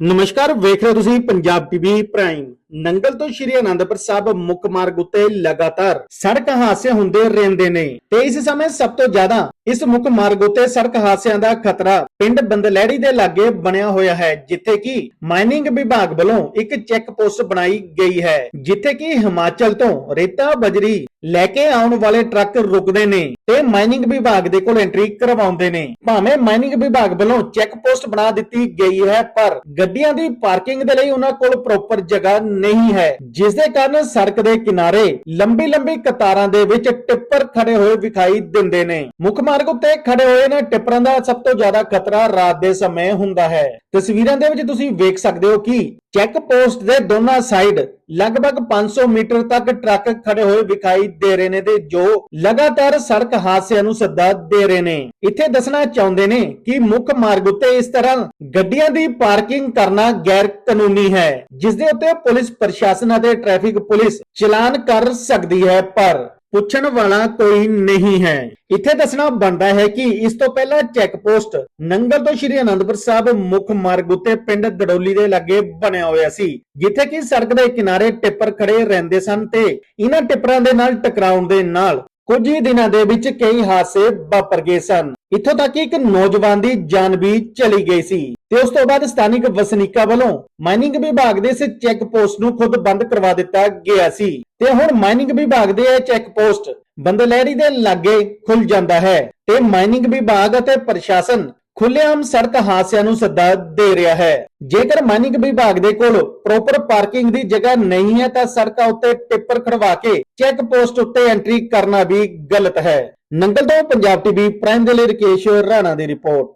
ਨਮਸਕਾਰ ਵੇਖ ਰਹੇ ਹੋ ਤੁਸੀਂ ਪੰਜਾਬ ਟੀਵੀ ਪ੍ਰਾਈਮ। ਨੰਗਲ ਤੋਂ ਸ਼੍ਰੀ ਅਨੰਦਪੁਰ ਸਾਹਿਬ ਮੁੱਖ ਮਾਰਗ ਉੱਤੇ ਲਗਾਤਾਰ ਸੜਕ ਹਾਦਸੇ ਹੁੰਦੇ ਰਹਿੰਦੇ ਨੇ। ਤੇ ਇਸ ਸਮੇਂ ਸਭ ਤੋਂ ਜ਼ਿਆਦਾ ਇਸ ਮੁੱਖ ਮਾਰਗ ਉੱਤੇ ਸੜਕ ਹਾਦਸਿਆਂ ਦਾ ਖਤਰਾ ਪਿੰਡ ਬੰਦਲੈੜੀ ਦੇ ਲਾਗੇ ਬਣਿਆ ਹੋਇਆ ਹੈ, ਜਿੱਥੇ ਕਿ ਮਾਈਨਿੰਗ ਵਿਭਾਗ ਵੱਲੋਂ ਇੱਕ ਚੈੱਕ ਪੋਸਟ ਬਣਾਈ ਗਈ ਹੈ, ਜਿੱਥੇ ਕਿ ਹਿਮਾਚਲ ਤੋਂ ਰੇਤਾ ਬਜਰੀ ਲੈ ਕੇ ਆਉਣ ਵਾਲੇ ਟਰੱਕ ਰੁਕਦੇ ਨੇ ਤੇ ਮਾਈਨਿੰਗ ਵਿਭਾਗ ਦੇ ਕੋਲ ਐਂਟਰੀ ਕਰਵਾਉਂਦੇ ਨੇ। ਭਾਵੇਂ ਮਾਈਨਿੰਗ ਵਿਭਾਗ ਵੱਲੋਂ ਚੈੱਕ ਪੋਸਟ ਬਣਾ ਦਿੱਤੀ ਗਈ ਹੈ, ਪਰ ਗੱਡੀਆਂ ਦੀ ਪਾਰਕਿੰਗ ਦੇ ਲਈ ਉਹਨਾਂ ਕੋਲ ਪ੍ਰੋਪਰ ਜਗ੍ਹਾ ਨਹੀਂ ਹੈ। ਜਿਸ ਦੇ ਕਾਰਨ ਸੜਕ ਦੇ ਕਿਨਾਰੇ ਲੰਬੀ ਲੰਬੀ ਕਤਾਰਾਂ ਦੇ ਵਿੱਚ ਟਿੱਪਰ ਖੜੇ ਹੋਏ ਵਿਖਾਈ ਦਿੰਦੇ ਨੇ। ਮੁੱਖ ਮਾਰਗ ਉੱਤੇ ਖੜੇ ਹੋਏ ਨੇ ਟਿੱਪਰਾਂ ਦਾ ਸਭ ਤੋਂ ਜ਼ਿਆਦਾ ਖਤਰਾ ਰਾਤ ਦੇ ਸਮੇਂ ਹੁੰਦਾ ਹੈ। ਤਸਵੀਰਾਂ ਦੇ ਵਿੱਚ ਤੁਸੀਂ ਵੇਖ ਸਕਦੇ ਹੋ ਕਿ ਚੈੱਕ ਪੋਸਟ ਦੇ ਦੋਨਾਂ ਸਾਈਡ ਲਗਭਗ 500 ਮੀਟਰ ਤੱਕ ਟਰੱਕ ਖੜੇ ਹੋਏ ਵਿਖਾਈ ਦੇ ਰਹੇ ਨੇ ਤੇ ਜੋ ਲਗਾਤਾਰ ਸੜਕ ਹਾਦਸਿਆਂ ਨੂੰ ਸੱਦਾ ਦੇ ਰਹੇ ਨੇ। ਇੱਥੇ ਦੱਸਣਾ ਚਾਹੁੰਦੇ ਨੇ ਕਿ ਮੁੱਖ ਮਾਰਗ ਉੱਤੇ ਇਸ ਤਰ੍ਹਾਂ ਗੱਡੀਆਂ ਦੀ ਪਾਰਕਿੰਗ ਕਰਨਾ ਗੈਰ ਕਾਨੂੰਨੀ ਹੈ ਜਿਸ ਦੇ ਉੱਤੇ ਪੁਲਿਸ ਪ੍ਰਸ਼ਾਸਨ ਅਤੇ ਟ੍ਰੈਫਿਕ ਪੁਲਿਸ ਚਲਾਨ ਕਰ ਸਕਦੀ ਹੈ, ਪਰ ਪੁੱਛਣ ਵਾਲਾ ਕੋਈ ਨਹੀਂ ਹੈ। ਇੱਥੇ ਦੱਸਣਾ ਬਣਦਾ ਹੈ ਕਿ ਇਸ ਤੋਂ ਪਹਿਲਾਂ ਚੈੱਕ ਪੋਸਟ ਨੰਗਲ ਤੋਂ ਸ਼੍ਰੀ ਅਨੰਦਪੁਰ ਸਾਹਿਬ ਮੁੱਖ ਮਾਰਗ ਉੱਤੇ ਪਿੰਡ ਗੜੋਲੀ ਦੇ ਲਾਗੇ ਬਣਿਆ ਹੋਇਆ ਸੀ, ਜਿੱਥੇ ਕਿ ਸੜਕ ਦੇ ਕਿਨਾਰੇ ਟਿੱਪਰ ਖੜੇ ਰਹਿੰਦੇ ਸਨ ਤੇ ਇਹਨਾਂ ਟਿੱਪਰਾਂ ਦੇ ਨਾਲ ਟਕਰਾਉਣ ਦੇ ਨਾਲ ਕੁਝ ਹੀ ਦਿਨਾਂ ਦੇ ਵਿੱਚ ਕਈ ਹਾਦਸੇ ਵਾਪਰ ਗਏ ਸਨ। ਇੱਥੋਂ ਤੱਕ ਕਿ ਇੱਕ ਨੌਜਵਾਨ ਦੀ ਜਾਨ ਵੀ ਚਲੀ ਗਈ ਸੀ। ਤੇ ਉਸ ਤੋਂ ਬਾਅਦ ਸਥਾਨਿਕ ਵਸਨੀਕਾਂ ਵੱਲੋਂ ਮਾਈਨਿੰਗ ਵਿਭਾਗ ਦੇ ਇਸ ਚੈੱਕ ਪੋਸਟ ਨੂੰ ਖੁਦ ਬੰਦ ਕਰਵਾ ਦਿੱਤਾ ਗਿਆ ਸੀ। ਤੇ ਹੁਣ ਮਾਈਨਿੰਗ ਵਿਭਾਗ ਦੇ ਇਹ ਚੈੱਕ ਪੋਸਟ ਬੰਦਲੈੜੀ ਦੇ ਲਾਗੇ ਖੁੱਲ ਜਾਂਦਾ ਹੈ ਤੇ ਮਾਈਨਿੰਗ ਵਿਭਾਗ ਅਤੇ ਪ੍ਰਸ਼ਾਸਨ ਖੁੱਲ੍ਹੇਆਮ ਸੜਕ ਹਾਦਸਿਆਂ ਨੂੰ ਸੱਦਾ ਦੇ ਰਿਹਾ ਹੈ। ਜੇਕਰ ਮਾਈਨਿੰਗ ਵਿਭਾਗ ਦੇ ਕੋਲ ਪ੍ਰੋਪਰ ਪਾਰਕਿੰਗ ਦੀ ਜਗ੍ਹਾ ਨਹੀਂ ਹੈ ਤਾਂ ਸੜਕਾਂ ਉੱਤੇ ਟਿੱਪਰ ਖੜਵਾ ਕੇ ਚੈੱਕ ਪੋਸਟ ਉੱਤੇ ਐਂਟਰੀ ਕਰਨਾ ਵੀ ਗਲਤ ਹੈ। ਨੰਗਲ ਤੋਂ ਪੰਜਾਬ ਟੀਵੀ, ਪ੍ਰਾਈਮ ਦੇ ਲਈ ਰਕੇਸ਼ ਰਾਣਾ ਦੀ ਰਿਪੋਰਟ।